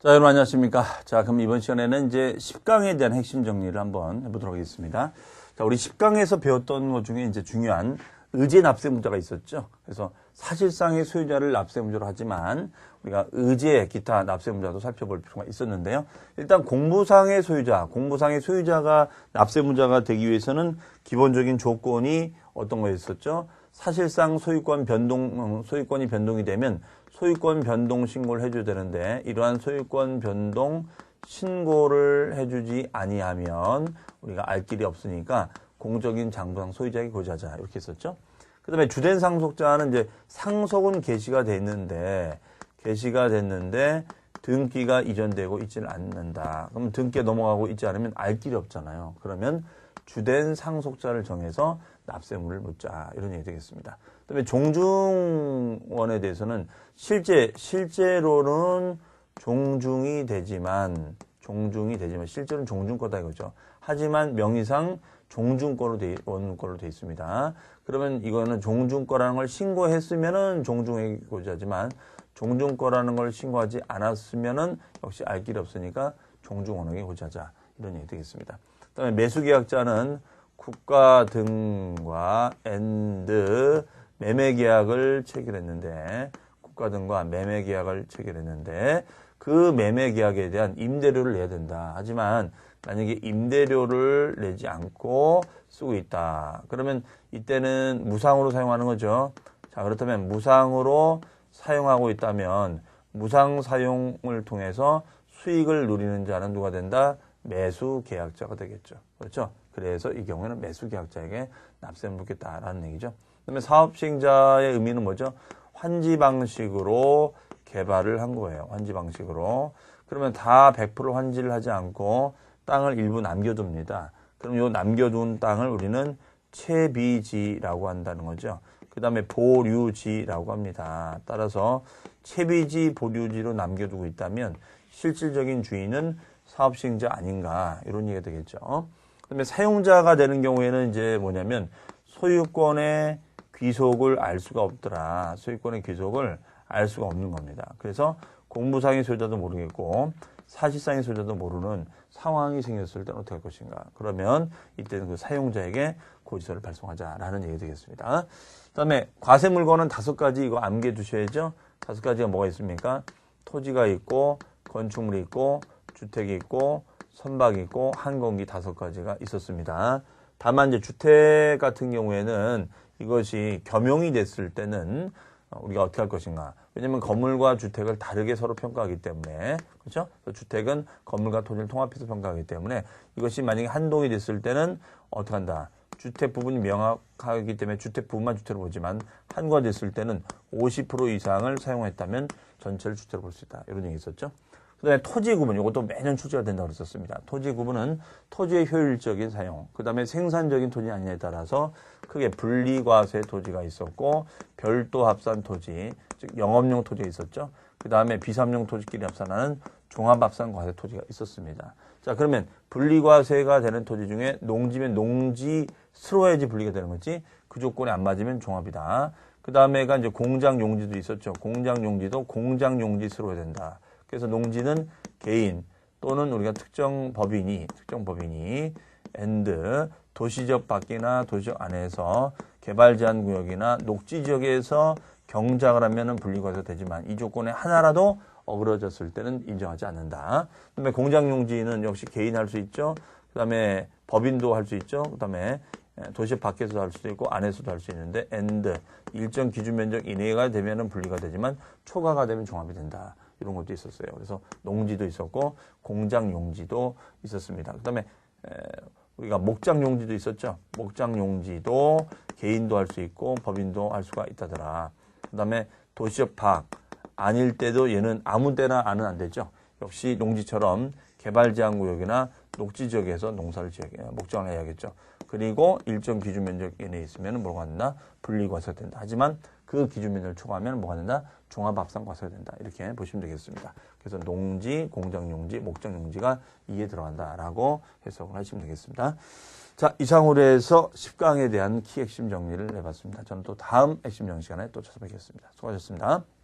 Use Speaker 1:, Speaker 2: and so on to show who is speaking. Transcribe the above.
Speaker 1: 자, 여러분 안녕하십니까. 자, 그럼 이번 시간에는 이제 10강에 대한 핵심 정리를 한번 해보도록 하겠습니다. 자, 우리 10강에서 배웠던 것 중에 이제 중요한 의제 납세 문자가 있었죠. 그래서 사실상의 소유자를 납세 문제로 하지만 우리가 의제 기타 납세 문자도 살펴볼 필요가 있었는데요. 일단 공부상의 소유자, 공부상의 소유자가 납세 문자가 되기 위해서는 기본적인 조건이 어떤 거였었죠? 사실상 소유권 변동, 소유권이 변동이 되면 소유권 변동 신고를 해줘야 되는데 이러한 소유권 변동 신고를 해주지 아니하면 우리가 알 길이 없으니까 공적인 장부상 소유자에게 고지하자 이렇게 했었죠. 그 다음에 주된 상속자는 이제 상속은 개시가 됐는데 개시가 됐는데 등기가 이전되고 있지는 않는다. 그러면 등기에 넘어가고 있지 않으면 알 길이 없잖아요. 그러면 주된 상속자를 정해서 납세물을 묻자 이런 얘기 되겠습니다. 그다음에 종중원에 대해서는 실제 실제로는 종중이 되지만 종중이 되지만 실제로는 종중 거다 이거죠. 하지만 명의상 종중거로 돼 원거로 돼 있습니다. 그러면 이거는 종중거라는 걸 신고했으면은 종중에 고지하지만 종중 거라는 걸 신고하지 않았으면은 역시 알 길이 없으니까 종중원에게 고지하자 이런 얘기 되겠습니다. 그다음에 매수 계약자는 국가 등과 엔드 매매 계약을 체결했는데 국가 등과 매매 계약을 체결했는데 그 매매 계약에 대한 임대료를 내야 된다. 하지만 만약에 임대료를 내지 않고 쓰고 있다. 그러면 이때는 무상으로 사용하는 거죠. 자, 그렇다면 무상으로 사용하고 있다면 무상 사용을 통해서 수익을 누리는 자는 누가 된다? 매수 계약자가 되겠죠. 그렇죠? 그래서 이 경우에는 매수 계약자에게 납세를 묻겠다라는 얘기죠. 그다음에 사업 시행자의 의미는 뭐죠? 환지 방식으로 개발을 한 거예요. 환지 방식으로. 그러면 다 100% 환지를 하지 않고 땅을 일부 남겨둡니다. 그럼 이 남겨둔 땅을 우리는 채비지라고 한다는 거죠. 그 다음에 보류지라고 합니다. 따라서 채비지, 보류지로 남겨두고 있다면 실질적인 주인은 사업 시행자 아닌가 이런 얘기가 되겠죠. 그다음에 사용자가 되는 경우에는 이제 뭐냐면 소유권의 귀속을 알 수가 없더라. 소유권의 귀속을 알 수가 없는 겁니다. 그래서 공부상의 소유자도 모르겠고 사실상의 소유자도 모르는 상황이 생겼을 때는 어떻게 할 것인가. 그러면 이때는 그 사용자에게 고지서를 발송하자라는 얘기 되겠습니다. 그 다음에 과세 물건은 다섯 가지 이거 암기해 두셔야죠. 다섯 가지가 뭐가 있습니까? 토지가 있고 건축물이 있고 주택이 있고 선박이 있고 항공기 다섯 가지가 있었습니다. 다만 이제 주택 같은 경우에는 이것이 겸용이 됐을 때는 우리가 어떻게 할 것인가. 왜냐하면 건물과 주택을 다르게 서로 평가하기 때문에 그렇죠? 주택은 건물과 토지를 통합해서 평가하기 때문에 이것이 만약에 한동이 됐을 때는 어떻게 한다. 주택 부분이 명확하기 때문에 주택 부분만 주택으로 보지만 한과 됐을 때는 50% 이상을 사용했다면 전체를 주택으로 볼 수 있다. 이런 얘기 있었죠. 그 다음에 토지 구분, 이것도 매년 출제가 된다고 그랬었습니다. 토지 구분은 토지의 효율적인 사용, 그 다음에 생산적인 토지 아니냐에 따라서 크게 분리과세 토지가 있었고, 별도 합산 토지, 즉 영업용 토지가 있었죠. 그 다음에 비삼용 토지끼리 합산하는 종합합산 과세 토지가 있었습니다. 자, 그러면 분리과세가 되는 토지 중에 농지면 농지스러워야지 분리가 되는 거지, 그 조건이 안 맞으면 종합이다. 그 다음에가 이제 공장 용지도 있었죠. 공장 용지도 공장 용지스러워야 된다. 그래서 농지는 개인 또는 우리가 특정 법인이 특정 법인이 엔드 도시적 밖이나 도시적 안에서 개발 제한 구역이나 녹지 지역에서 경작을 하면은 분리과세 되지만 이 조건에 하나라도 어그러졌을 때는 인정하지 않는다. 그다음에 공장 용지는 역시 개인 할 수 있죠. 그다음에 법인도 할 수 있죠. 그다음에 도시 밖에서도 할 수도 있고 안에서도 할 수 있는데 엔드 일정 기준 면적 이내가 되면은 분리가 되지만 초과가 되면 종합이 된다. 이런 것도 있었어요. 그래서 농지도 있었고 공장 용지도 있었습니다. 그다음에 우리가 목장 용지도 있었죠. 목장 용지도 개인도 할 수 있고 법인도 할 수가 있다더라. 그다음에 도시적 박 아닐 때도 얘는 아무 때나 안은 안 되죠. 역시 농지처럼 개발 제한 구역이나 녹지 지역에서 농사를 지어야 목장을 해야겠죠. 그리고 일정 기준 면적 이내에 있으면 뭐가 된다? 분리과세가 된다. 하지만 그 기준 면적을 초과하면 뭐가 된다? 종합합산 과세가 된다. 이렇게 보시면 되겠습니다. 그래서 농지, 공장용지, 목장용지가 이에 들어간다라고 해석을 하시면 되겠습니다. 자, 이상으로 해서 10강에 대한 키 핵심 정리를 해봤습니다. 저는 또 다음 핵심 정리 시간에 또 찾아뵙겠습니다. 수고하셨습니다.